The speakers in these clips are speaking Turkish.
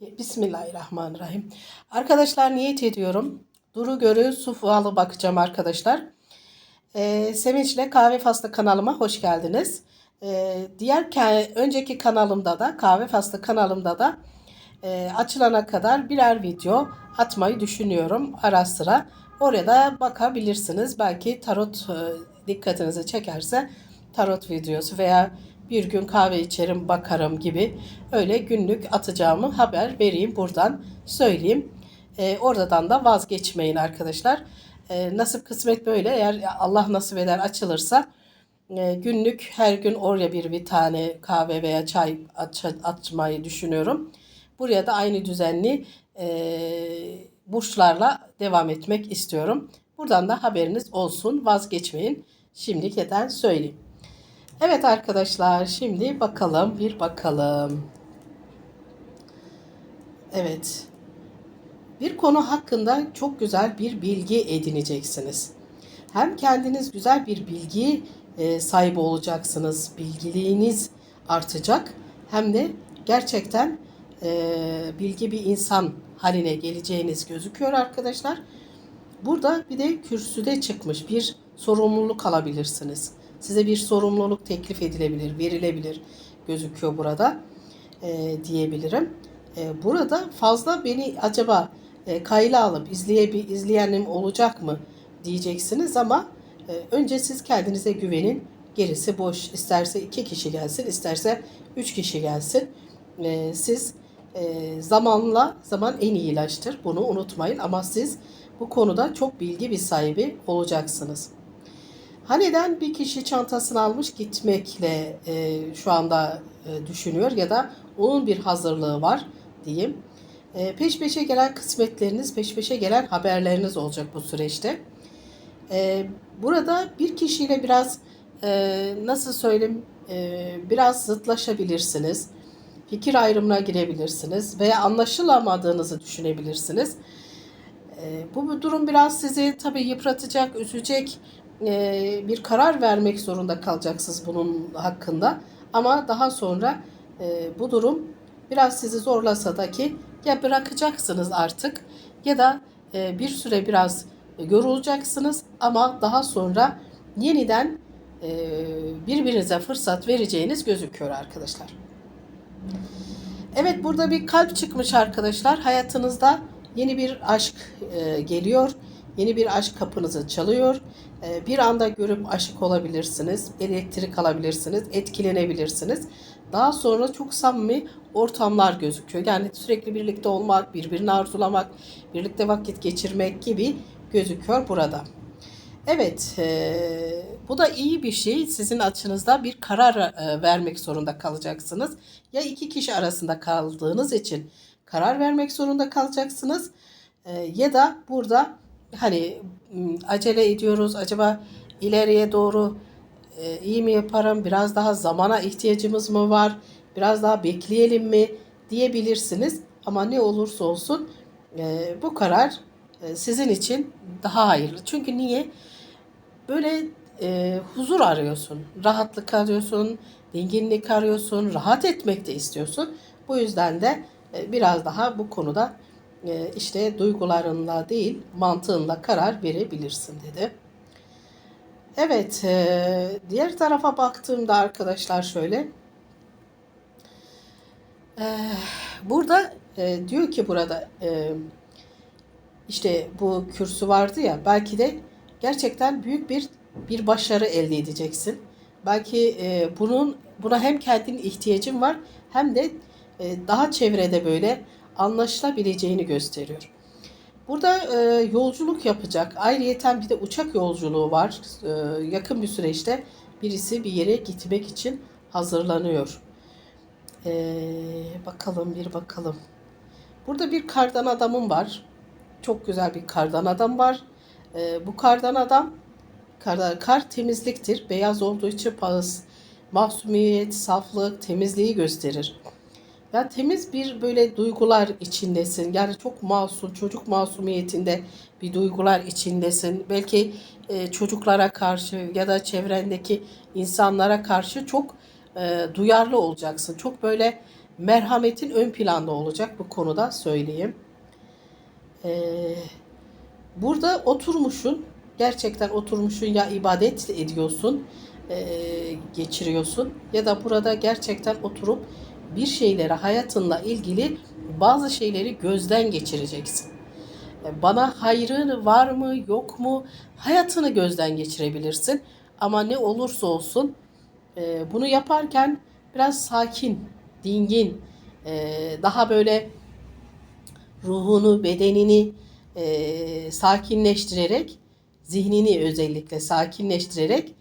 Bismillahirrahmanirrahim. Arkadaşlar niyet ediyorum. Duru görü su falı bakacağım arkadaşlar. Ee, Sevinç'le Kahve Faslı kanalıma hoş geldiniz. Ee, diğer önceki kanalımda da Kahve Faslı kanalımda da e, açılana kadar birer video atmayı düşünüyorum ara sıra. Oraya da bakabilirsiniz. Belki tarot e, dikkatinizi çekerse tarot videosu veya bir gün kahve içerim bakarım gibi öyle günlük atacağımı haber vereyim buradan söyleyeyim. E, oradan da vazgeçmeyin arkadaşlar. E, nasip kısmet böyle eğer Allah nasip eder açılırsa e, günlük her gün oraya bir bir tane kahve veya çay aç, açmayı düşünüyorum. Buraya da aynı düzenli e, burçlarla devam etmek istiyorum. Buradan da haberiniz olsun vazgeçmeyin. Şimdiden söyleyeyim. Evet arkadaşlar şimdi bakalım bir bakalım. Evet. Bir konu hakkında çok güzel bir bilgi edineceksiniz. Hem kendiniz güzel bir bilgi e, sahibi olacaksınız. Bilgiliğiniz artacak. Hem de gerçekten e, bilgi bir insan haline geleceğiniz gözüküyor arkadaşlar. Burada bir de kürsüde çıkmış bir sorumluluk alabilirsiniz. Size bir sorumluluk teklif edilebilir, verilebilir gözüküyor burada e, diyebilirim. E, burada fazla beni acaba e, kayla alıp izleyebi izleyenim olacak mı diyeceksiniz ama e, önce siz kendinize güvenin. Gerisi boş. İsterse iki kişi gelsin, isterse üç kişi gelsin. E, siz e, zamanla zaman en iyi ilaçtır. Bunu unutmayın ama siz bu konuda çok bilgi bir sahibi olacaksınız. Haneden bir kişi çantasını almış gitmekle e, şu anda e, düşünüyor ya da onun bir hazırlığı var diyeyim. E, peş peşe gelen kısmetleriniz, peş peşe gelen haberleriniz olacak bu süreçte. E, burada bir kişiyle biraz e, nasıl söyleyeyim e, biraz zıtlaşabilirsiniz. Fikir ayrımına girebilirsiniz veya anlaşılamadığınızı düşünebilirsiniz. E, bu durum biraz sizi tabii yıpratacak, üzecek e, bir karar vermek zorunda kalacaksınız bunun hakkında. Ama daha sonra e, bu durum biraz sizi zorlasa da ki ya bırakacaksınız artık ya da e, bir süre biraz yorulacaksınız ama daha sonra yeniden e, birbirinize fırsat vereceğiniz gözüküyor arkadaşlar. Evet burada bir kalp çıkmış arkadaşlar. Hayatınızda yeni bir aşk e, geliyor. Yeni bir aşk kapınızı çalıyor. E, bir anda görüp aşık olabilirsiniz. Elektrik alabilirsiniz. Etkilenebilirsiniz. Daha sonra çok samimi ortamlar gözüküyor. Yani sürekli birlikte olmak, birbirini arzulamak, birlikte vakit geçirmek gibi gözüküyor burada. Evet, e, bu da iyi bir şey. Sizin açınızda bir karar e, vermek zorunda kalacaksınız. Ya iki kişi arasında kaldığınız için karar vermek zorunda kalacaksınız. E, ya da burada hani acele ediyoruz. Acaba ileriye doğru e, iyi mi yaparım? Biraz daha zamana ihtiyacımız mı var? Biraz daha bekleyelim mi diyebilirsiniz. Ama ne olursa olsun e, bu karar e, sizin için daha hayırlı. Çünkü niye? Böyle e, huzur arıyorsun, rahatlık arıyorsun, dinginlik arıyorsun, rahat etmek de istiyorsun. Bu yüzden de e, biraz daha bu konuda işte duygularınla değil mantığınla karar verebilirsin dedi. Evet, e, diğer tarafa baktığımda arkadaşlar şöyle. E, burada e, diyor ki burada e, işte bu kürsü vardı ya belki de gerçekten büyük bir bir başarı elde edeceksin. Belki bunun buna hem kendin ihtiyacın var hem de daha çevrede böyle anlaşılabileceğini gösteriyor. Burada e, yolculuk yapacak. Ayrıyeten bir de uçak yolculuğu var. E, yakın bir süreçte birisi bir yere gitmek için hazırlanıyor. E, bakalım bir bakalım. Burada bir kardan adamım var. Çok güzel bir kardan adam var. E, bu kardan adam kar, kar temizliktir. Beyaz olduğu için pağız, masumiyet, saflık, temizliği gösterir. Ya temiz bir böyle duygular içindesin. Yani çok masum, çocuk masumiyetinde bir duygular içindesin. Belki e, çocuklara karşı ya da çevrendeki insanlara karşı çok e, duyarlı olacaksın. Çok böyle merhametin ön planda olacak bu konuda söyleyeyim. Ee, burada oturmuşsun, gerçekten oturmuşsun ya ibadet ediyorsun, e, geçiriyorsun ya da burada gerçekten oturup bir şeyleri hayatınla ilgili bazı şeyleri gözden geçireceksin. E, Bana hayrı var mı yok mu hayatını gözden geçirebilirsin. Ama ne olursa olsun e, bunu yaparken biraz sakin, dingin, e, daha böyle ruhunu, bedenini sakinleştirerek, zihnini özellikle sakinleştirerek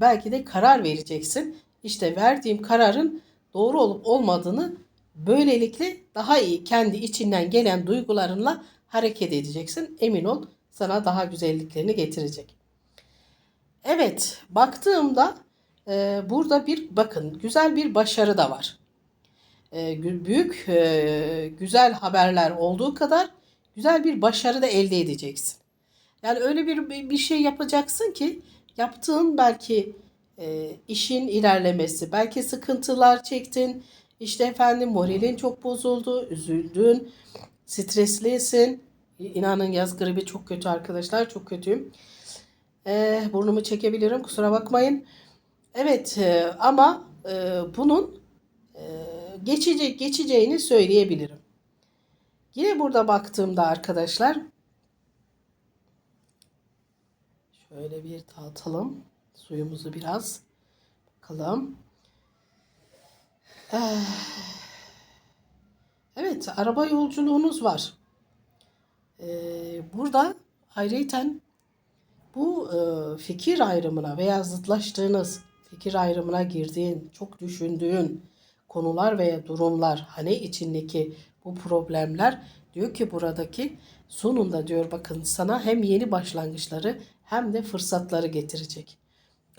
belki de karar vereceksin. İşte verdiğim kararın doğru olup olmadığını böylelikle daha iyi kendi içinden gelen duygularınla hareket edeceksin. Emin ol sana daha güzelliklerini getirecek. Evet, baktığımda e, burada bir bakın güzel bir başarı da var. E, büyük e, güzel haberler olduğu kadar güzel bir başarı da elde edeceksin. Yani öyle bir bir şey yapacaksın ki yaptığın belki e, işin ilerlemesi, belki sıkıntılar çektin, işte efendim moralin çok bozuldu, üzüldün, streslisin. İnanın yaz gribi çok kötü arkadaşlar, çok kötüyüm. E, burnumu çekebilirim, kusura bakmayın. Evet e, ama e, bunun e, geçecek geçeceğini söyleyebilirim. Yine burada baktığımda arkadaşlar şöyle bir dağıtalım suyumuzu biraz bakalım. Eh, Evet araba yolculuğunuz var. Ee, burada ayrıyeten bu e, fikir ayrımına veya zıtlaştığınız fikir ayrımına girdiğin, çok düşündüğün konular veya durumlar, hani içindeki bu problemler diyor ki buradaki sonunda diyor bakın sana hem yeni başlangıçları hem de fırsatları getirecek.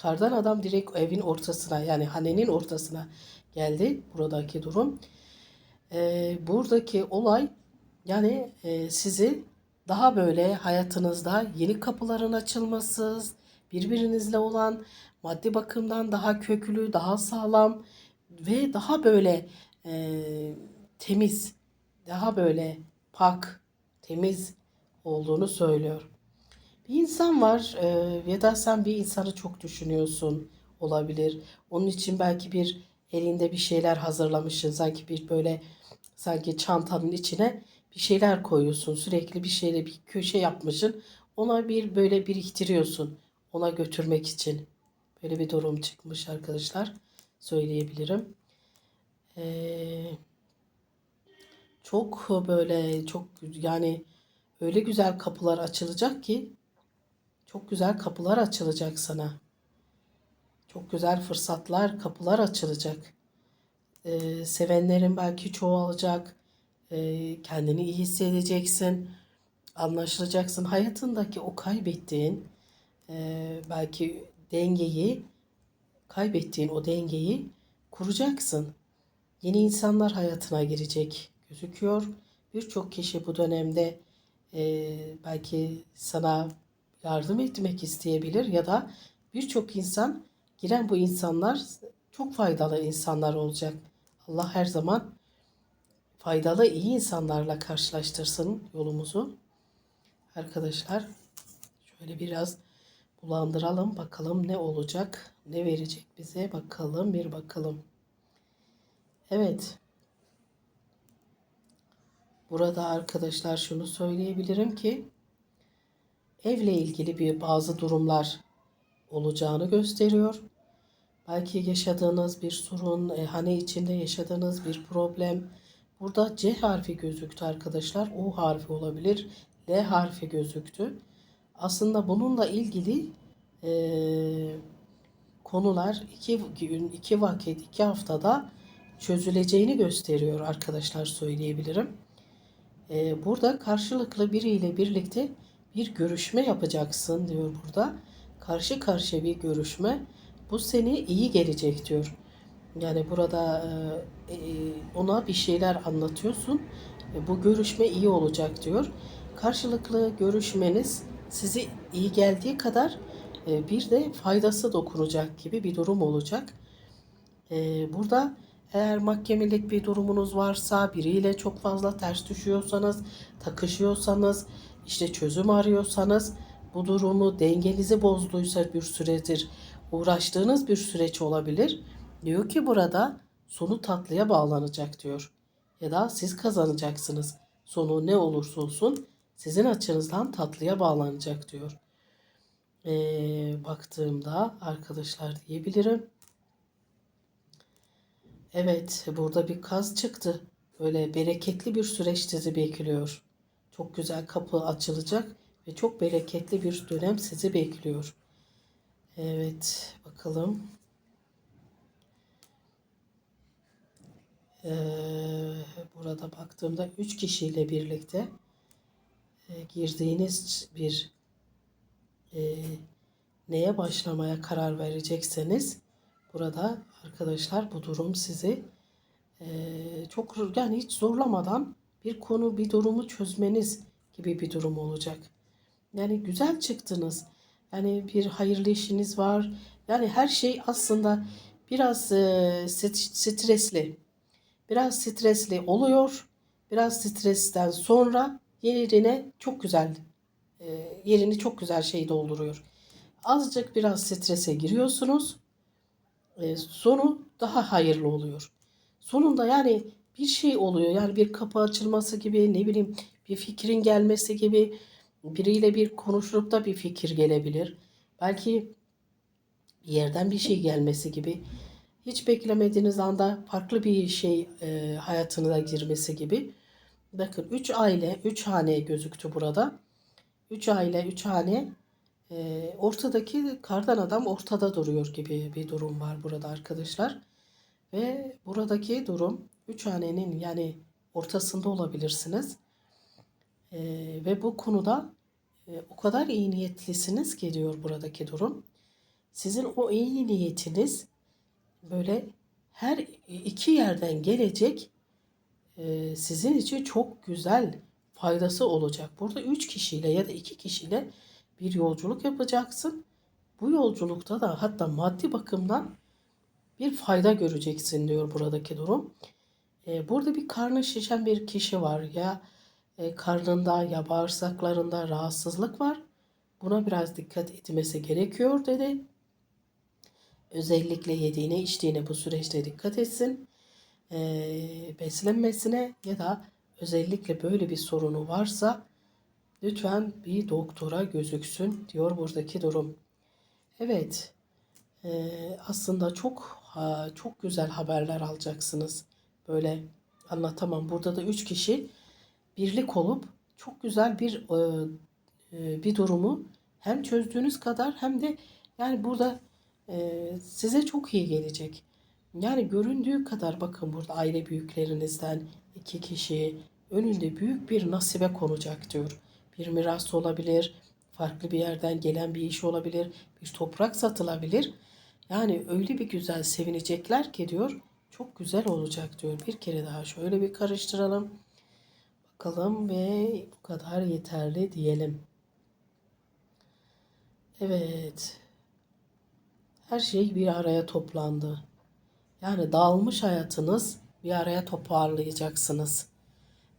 Kardan adam direkt evin ortasına yani hanenin ortasına geldi buradaki durum. Ee, buradaki olay yani e, sizi daha böyle hayatınızda yeni kapıların açılması, birbirinizle olan maddi bakımdan daha köklü, daha sağlam ve daha böyle e, temiz, daha böyle pak, temiz olduğunu söylüyor. Bir insan var e, ya da sen bir insanı çok düşünüyorsun olabilir. Onun için belki bir elinde bir şeyler hazırlamışsın. Sanki bir böyle sanki çantanın içine bir şeyler koyuyorsun. Sürekli bir şeyle bir köşe yapmışsın. Ona bir böyle biriktiriyorsun. Ona götürmek için. Böyle bir durum çıkmış arkadaşlar. Söyleyebilirim. Ee, çok böyle çok yani öyle güzel kapılar açılacak ki çok güzel kapılar açılacak sana. Çok güzel fırsatlar, kapılar açılacak. Ee, sevenlerin belki çoğalacak. Ee, kendini iyi hissedeceksin. Anlaşılacaksın. Hayatındaki o kaybettiğin e, belki dengeyi, kaybettiğin o dengeyi kuracaksın. Yeni insanlar hayatına girecek gözüküyor. Birçok kişi bu dönemde e, belki sana yardım etmek isteyebilir ya da birçok insan giren bu insanlar çok faydalı insanlar olacak. Allah her zaman faydalı iyi insanlarla karşılaştırsın yolumuzu. Arkadaşlar şöyle biraz bulandıralım bakalım ne olacak, ne verecek bize bakalım bir bakalım. Evet. Burada arkadaşlar şunu söyleyebilirim ki evle ilgili bir bazı durumlar olacağını gösteriyor. Belki yaşadığınız bir sorun, e, hane içinde yaşadığınız bir problem. Burada C harfi gözüktü arkadaşlar. U harfi olabilir. L harfi gözüktü. Aslında bununla ilgili e, konular iki gün, iki vakit, iki haftada çözüleceğini gösteriyor arkadaşlar söyleyebilirim. E, burada karşılıklı biriyle birlikte bir görüşme yapacaksın diyor burada. Karşı karşıya bir görüşme. Bu seni iyi gelecek diyor. Yani burada e, e, ona bir şeyler anlatıyorsun. E, bu görüşme iyi olacak diyor. Karşılıklı görüşmeniz sizi iyi geldiği kadar bir de faydası dokunacak gibi bir durum olacak. Burada Eğer mahkemelik bir durumunuz varsa, biriyle çok fazla ters düşüyorsanız, takışıyorsanız, işte çözüm arıyorsanız, bu durumu dengenizi bozduysa bir süredir uğraştığınız bir süreç olabilir. Diyor ki burada sonu tatlıya bağlanacak diyor. Ya da siz kazanacaksınız. Sonu ne olursa olsun sizin açınızdan tatlıya bağlanacak diyor. Ee, baktığımda arkadaşlar diyebilirim. Evet, burada bir kaz çıktı. Böyle bereketli bir süreç sizi bekliyor. Çok güzel kapı açılacak ve çok bereketli bir dönem sizi bekliyor. Evet, bakalım. Ee, burada baktığımda 3 kişiyle birlikte e, girdiğiniz bir e, neye başlamaya karar verecekseniz burada arkadaşlar bu durum sizi e, çok yani hiç zorlamadan bir konu bir durumu çözmeniz gibi bir durum olacak. Yani güzel çıktınız. Yani bir hayırlı işiniz var. Yani her şey aslında biraz e, st- stresli. Biraz stresli oluyor. Biraz stresten sonra yerine çok güzel e, yerini çok güzel şey dolduruyor. Azıcık biraz strese giriyorsunuz. E, sonu daha hayırlı oluyor. Sonunda yani bir şey oluyor. Yani bir kapı açılması gibi ne bileyim bir fikrin gelmesi gibi biriyle bir konuşup da bir fikir gelebilir. Belki bir yerden bir şey gelmesi gibi. Hiç beklemediğiniz anda farklı bir şey e, hayatınıza girmesi gibi. Bakın 3 aile, 3 hane gözüktü burada. 3 aile, 3 hane. E, ortadaki kardan adam ortada duruyor gibi bir durum var burada arkadaşlar. Ve buradaki durum 3 hanenin yani ortasında olabilirsiniz. E, ve bu konuda e, o kadar iyi niyetlisiniz ki diyor buradaki durum. Sizin o iyi niyetiniz böyle her iki yerden gelecek e, sizin için çok güzel faydası olacak. Burada üç kişiyle ya da iki kişiyle bir yolculuk yapacaksın. Bu yolculukta da hatta maddi bakımdan bir fayda göreceksin diyor buradaki durum. E, burada bir karnı şişen bir kişi var ya e, karnında ya bağırsaklarında rahatsızlık var. Buna biraz dikkat etmesi gerekiyor dedi. Özellikle yediğine içtiğine bu süreçte dikkat etsin. E, beslenmesine ya da özellikle böyle bir sorunu varsa lütfen bir doktora gözüksün diyor buradaki durum. Evet e, aslında çok çok güzel haberler alacaksınız. Böyle anlatamam. Burada da üç kişi birlik olup çok güzel bir e, e, bir durumu hem çözdüğünüz kadar hem de yani burada e, size çok iyi gelecek. Yani göründüğü kadar bakın burada aile büyüklerinizden iki kişi önünde büyük bir nasibe konacak diyor. Bir miras olabilir, farklı bir yerden gelen bir iş olabilir, bir toprak satılabilir. Yani öyle bir güzel sevinecekler ki diyor çok güzel olacak diyor. Bir kere daha şöyle bir karıştıralım. Bakalım ve bu kadar yeterli diyelim. Evet. Her şey bir araya toplandı. Yani dağılmış hayatınız bir araya toparlayacaksınız.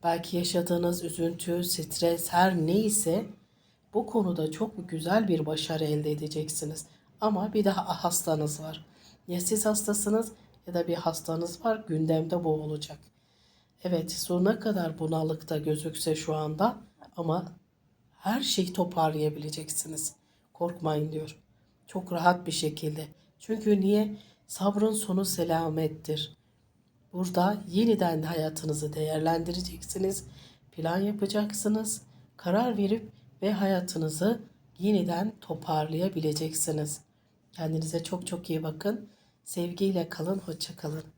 Belki yaşadığınız üzüntü, stres her neyse bu konuda çok güzel bir başarı elde edeceksiniz. Ama bir daha hastanız var. Ya siz hastasınız ya da bir hastanız var gündemde bu olacak. Evet sonuna kadar bunalıkta gözükse şu anda ama her şeyi toparlayabileceksiniz. Korkmayın diyor. Çok rahat bir şekilde. Çünkü niye? Sabrın sonu selamettir. Burada yeniden hayatınızı değerlendireceksiniz. Plan yapacaksınız. Karar verip ve hayatınızı yeniden toparlayabileceksiniz. Kendinize çok çok iyi bakın. Sevgiyle kalın, hoşça kalın.